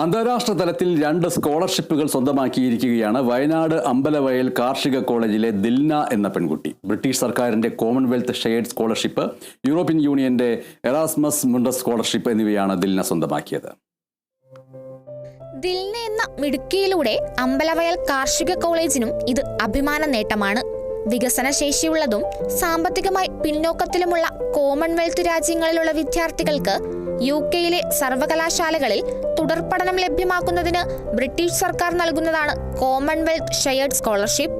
അന്താരാഷ്ട്ര തലത്തിൽ രണ്ട് സ്കോളർഷിപ്പുകൾ സ്വന്തമാക്കിയിരിക്കുകയാണ് വയനാട് അമ്പലവയൽ കാർഷിക കോളേജിലെ ദിൽന എന്ന പെൺകുട്ടി. ബ്രിട്ടീഷ് സർക്കാരിന്റെ കോമൺവെൽത്ത് ഷെയർഡ് സ്കോളർഷിപ്പ് യൂറോപ്യൻ യൂണിയന്റെ എറാസ്മസ് മുണ്ടസ് സ്കോളർഷിപ്പ് എന്നിവയാണ് ദിൽന സ്വന്തമാക്കിയത്. ദിൽന എന്ന മിടുക്കിയിലൂടെ അമ്പലവയൽ കാർഷിക കോളേജിനും ഇത് അഭിമാന നേട്ടമാണ്. വികസന ശേഷിയുള്ളതും സാമ്പത്തികമായി പിന്നോക്കത്തിലുമുള്ള കോമൺവെൽത്ത് രാജ്യങ്ങളിലുള്ള വിദ്യാർത്ഥികൾക്ക് യു കെയിലെ സർവകലാശാലകളിൽ തുടർ പഠനം ലഭ്യമാക്കുന്നതിന് ബ്രിട്ടീഷ് സർക്കാർ നൽകുന്നതാണ് കോമൺവെൽത്ത് ഷെയർഡ് സ്കോളർഷിപ്പ്.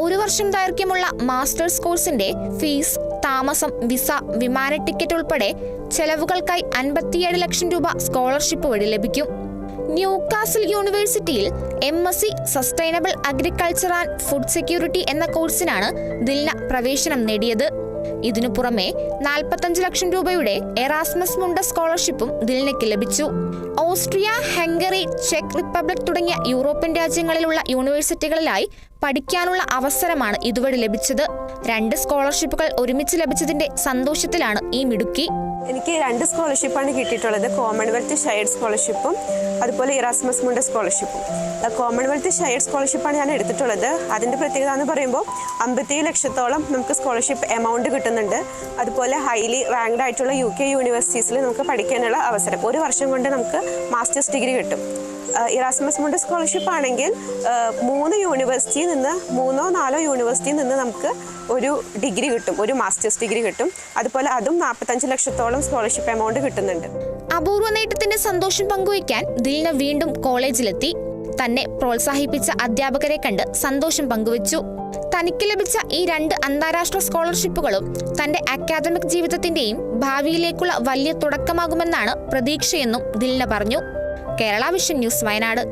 ഒരു വർഷം ദൈർഘ്യമുള്ള മാസ്റ്റേഴ്സ് കോഴ്സിന്റെ ഫീസ് താമസം വിസ വിമാന ടിക്കറ്റ് ഉൾപ്പെടെ ചെലവുകൾക്കായി അൻപത്തിയേഴ് ലക്ഷം രൂപ സ്കോളർഷിപ്പ് വഴി ലഭിക്കും. ന്യൂകാസിൽ യൂണിവേഴ്സിറ്റിയിൽ M S C sustainable agriculture and food security എന്ന കോഴ്സിനാണ് ദിൽന പ്രവേശനം നേടിയത്. ഇതിനു പുറമെ നാൽപ്പത്തഞ്ച് ലക്ഷം രൂപയുടെ എറാസ്മസ് മുണ്ട സ്കോളർഷിപ്പും ദിൽനയ്ക്ക് ലഭിച്ചു. ഓസ്ട്രിയ ഹംഗറി ചെക്ക് റിപ്പബ്ലിക് തുടങ്ങിയ യൂറോപ്യൻ രാജ്യങ്ങളിലുള്ള യൂണിവേഴ്സിറ്റികളിലായി പഠിക്കാനുള്ള അവസരമാണ് ഇതുവഴി ലഭിച്ചത്. രണ്ട് സ്കോളർഷിപ്പുകൾ ഒരുമിച്ച് ലഭിച്ചതിന്റെ സന്തോഷത്തിലാണ് ഈ മിടുക്കി. എനിക്ക് രണ്ട് സ്കോളർഷിപ്പാണ് കിട്ടിയിട്ടുള്ളത്. കോമൺവെൽത്ത് ഷെയർഡ് സ്കോളർഷിപ്പും അതുപോലെ ഇറാസ്മസ് മുണ്ട സ്കോളർഷിപ്പും കോമൺവെൽത്ത് ഷെയർഡ് സ്കോളർഷിപ്പാണ് ഞാൻ എടുത്തിട്ടുള്ളത്. അതിന്റെ പ്രത്യേകത എന്ന് പറയുമ്പോൾ അമ്പത്തേഴ് ലക്ഷത്തോളം നമുക്ക് സ്കോളർഷിപ്പ് എമൗണ്ട് കിട്ടുന്നുണ്ട്. അതുപോലെ ഹൈലി റാങ്ക്ഡ് ആയിട്ടുള്ള യു കെ യൂണിവേഴ്സിറ്റീസിൽ നമുക്ക് പഠിക്കാനുള്ള അവസരം. ഒരു വർഷം കൊണ്ട് നമുക്ക് മാസ്റ്റേഴ്സ് ഡിഗ്രി കിട്ടും. ഇറാസ്മസ് മുണ്ട സ്കോളർഷിപ്പ് ആണെങ്കിൽ മൂന്ന് യൂണിവേഴ്സിറ്റിയിൽ നിന്ന് മൂന്നോ നാലോ യൂണിവേഴ്സിറ്റിയിൽ നിന്ന് നമുക്ക് ഒരു ഡിഗ്രി കിട്ടും ഒരു മാസ്റ്റേഴ്സ് ഡിഗ്രി കിട്ടും. അതുപോലെ അതും നാൽപ്പത്തഞ്ച് ലക്ഷത്തോളം സ്കോളർഷിപ്പ് എമൗണ്ട് കിട്ടുന്നുണ്ട്. അപൂർവ നേട്ടത്തിന്റെ സന്തോഷം പങ്കുവയ്ക്കാൻ ദിൽന വീണ്ടും കോളേജിലെത്തി. തന്നെ പ്രോത്സാഹിപ്പിച്ച അധ്യാപകരെ കണ്ട് സന്തോഷം പങ്കുവച്ചു. തനിക്ക് ലഭിച്ച ഈ രണ്ട് അന്താരാഷ്ട്ര സ്കോളർഷിപ്പുകളും തന്റെ അക്കാദമിക് ജീവിതത്തിന്റെയും ഭാവിയിലേക്കുള്ള വലിയ തുടക്കമാകുമെന്നാണ് പ്രതീക്ഷയെന്നും ദിൽന പറഞ്ഞു. Kerala vision news Wayanad